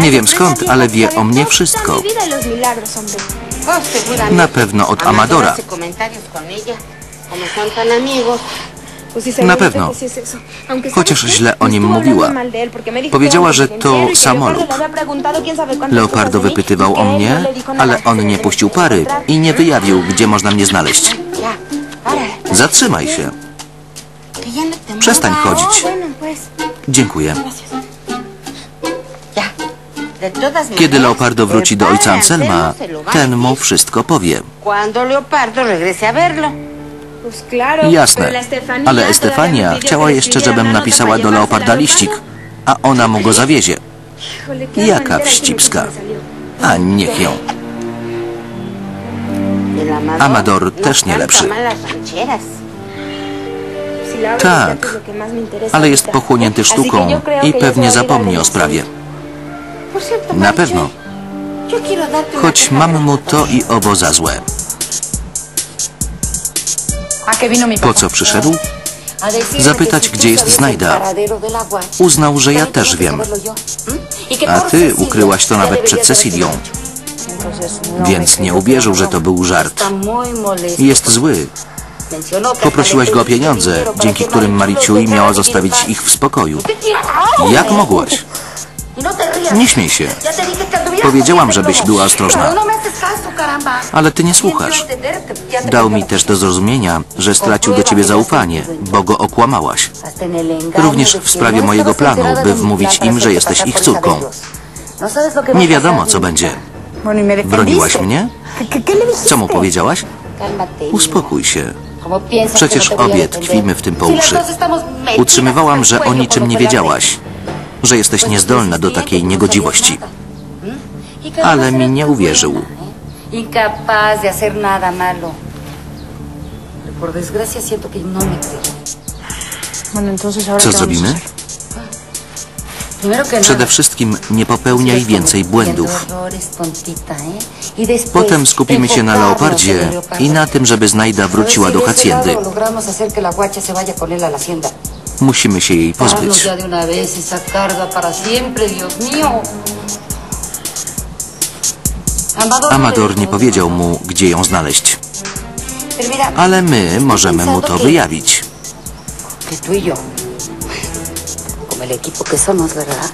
Nie wiem skąd, ale wie o mnie wszystko. Na pewno od Amadora. Na pewno. Chociaż źle o nim mówiła. Powiedziała, że to samolub. Leopardo wypytywał o mnie, ale on nie puścił pary i nie wyjawił, gdzie można mnie znaleźć. Zatrzymaj się. Przestań chodzić. Dziękuję. Kiedy Leopardo wróci do ojca Anselma, ten mu wszystko powie. Jasne, ale Estefania chciała jeszcze, żebym napisała do Leoparda liścik, a ona mu go zawiezie. Jaka wścibska. A niech ją. Amador też nie lepszy. Tak, ale jest pochłonięty sztuką i pewnie zapomni o sprawie. Na pewno, choć mam mu to i owo za złe. Po co przyszedł? Zapytać, gdzie jest Znajda. Uznał, że ja też wiem. A ty ukryłaś to nawet przed Cecilią, więc nie uwierzył, że to był żart. Jest zły. Poprosiłaś go o pieniądze, dzięki którym Mariciui miała zostawić ich w spokoju. Jak mogłaś? Nie śmiej się. Powiedziałam, żebyś była ostrożna. Ale ty nie słuchasz. Dał mi też do zrozumienia, że stracił do ciebie zaufanie, bo go okłamałaś. Również w sprawie mojego planu, by wmówić im, że jesteś ich córką. Nie wiadomo, co będzie. Broniłaś mnie? Co mu powiedziałaś? Uspokój się. Przecież obie tkwimy w tym po uszy. Utrzymywałam, że o niczym nie wiedziałaś, że jesteś niezdolna do takiej niegodziwości. Ale mi nie uwierzył. Incapaz de hacer nada malo. Por desgracia siento que no me cree. Co zrobimy? Przede wszystkim nie popełniaj więcej błędów. Potem skupimy się na leopardzie i na tym, żeby Znajda wróciła do hacjendy. Musimy się jej pozbyć. Amador, Amador nie powiedział mu, gdzie ją znaleźć. Ale my możemy mu to wyjawić. y como el equipo que somos, ¿verdad?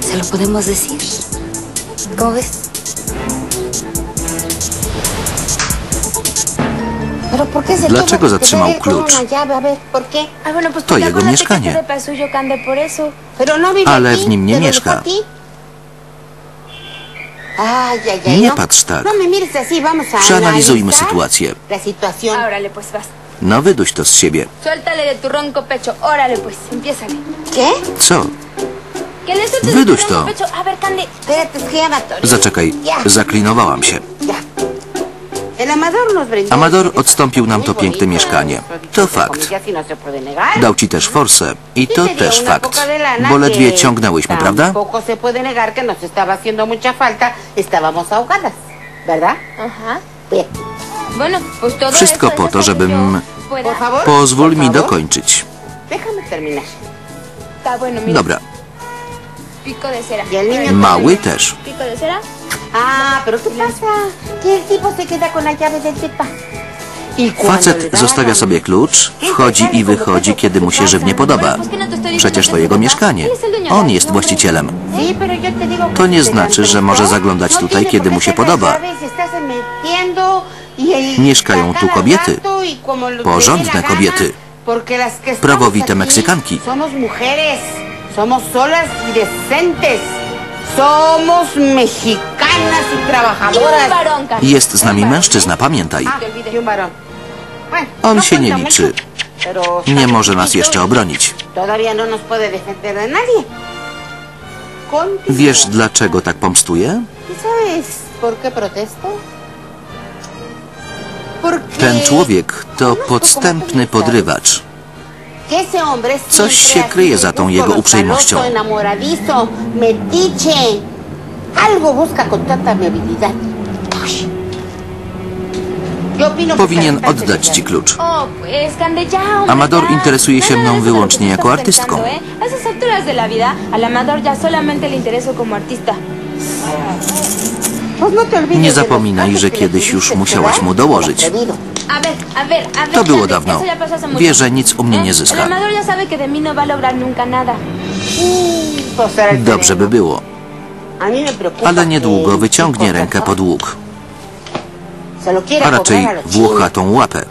Se lo podemos decir. ¿Cómo ves? Cande, por eso. Pero no vive Ale aquí, w nim nie ¿te lo mieszka. Nie no. patrz tak. No Przeanalizujmy sytuację. No wyduś to z siebie. Co? Wyduś to. Zaczekaj, zaklinowałam się. Amador odstąpił nam to piękne mieszkanie. pues, To fakt. y no. Dał ci też forsę i to Y też fakt. Bo ledwie ciągnęłyśmy, prawda? Wszystko po to, żebym... Pozwól mi dokończyć. Dobra, Pico de cera. Y mały też. Ah, pero ¿qué pasa? Que el tipo se queda con la llave del. Y le Facet zostawia sobie klucz, wchodzi i wychodzi, kiedy mu się żywnie podoba. Przecież to jego mieszkanie. On jest właścicielem. To nie znaczy, że może zaglądać No tutaj, kiedy mu się podoba. y Mieszkają tu kobiety. y Porządne kobiety. Prawowite Meksykanki. Somos mujeres, somos solas y decentes. Somos mexicanas Jest z nami mężczyzna, pamiętaj. On no się nie liczy. Nie może nas jeszcze obronić. No. Wiesz, dlaczego tak pomstuje? ¿Y Ten człowiek to podstępny podrywacz. Coś się kryje za tą jego uprzejmością. Algo busca con tanta amabilidad. Powinien oddać ci klucz. Oh, Amador interesuje się No, no, mną no, no, wyłącznie no, jako artystką. ¿eh? Artista. Nie zapominaj, że kiedyś już musiałaś mu dołożyć. To było dawno. Wie, że nic u mnie nie El zyska. No nada. Dobrze by było, ale niedługo wyciągnie rękę pod łuk, a raczej włocha tą łapę.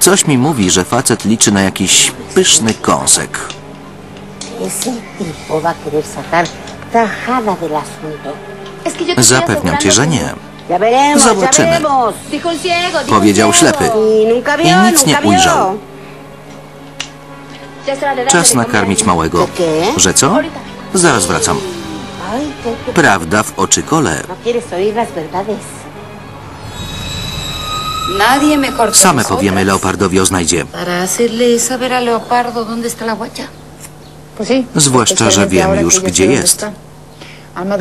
Coś mi mówi, że facet liczy na jakiś pyszny kąsek. Zapewniam cię, że nie. Zobaczymy. Powiedział ślepy. I nic nie ujrzał. Czas nakarmić małego. Że co? Zaraz wracam. Prawda w oczy kole. No Same powiemy leopardowi o znajdzie. Zwłaszcza, że wiem już, gdzie jest.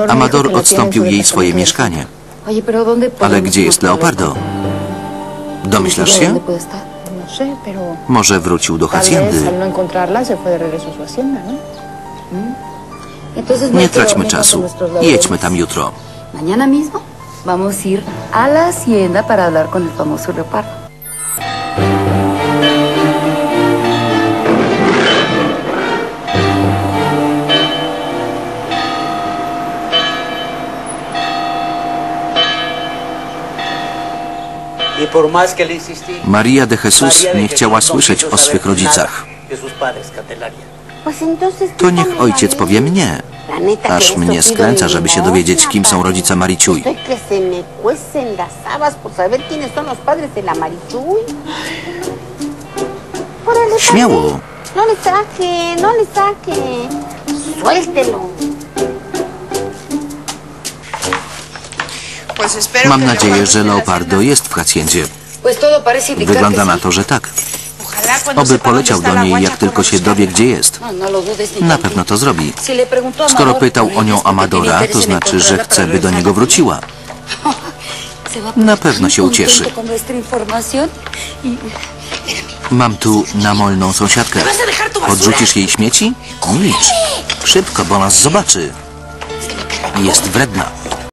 Amador odstąpił jej swoje mieszkanie. Oye, pero ¿dónde Ale gdzie jest Leopardo? Domyślasz ¿Dónde się? No pero Może wrócił do haciendy. Nie traćmy czasu. Jedźmy tam jutro. Mañana mismo vamos a ir a la hacienda para hablar con el famoso Leopardo. Y por más que le insistí, Maria de Jesus nie chciała słyszeć o swych rodzicach. To niech ojciec powie mnie. Aż mnie skręca, żeby się dowiedzieć, kim są padre. rodzice Mariciuj. Śmiało. No le saque, no le saque. Suéltelo. Mam nadzieję, że Leopardo jest w haciendzie. Wygląda na to, że tak. Oby poleciał do niej, jak tylko się dowie, gdzie jest. No, no Na pewno to zrobi. Skoro Amador, pytał o nią Amadora, to znaczy, że chce, by do niego wróciła. Na pewno się ucieszy. Mam tu namolną sąsiadkę. Podrzucisz jej śmieci? Milcz. Szybko, bo nas zobaczy. Jest wredna.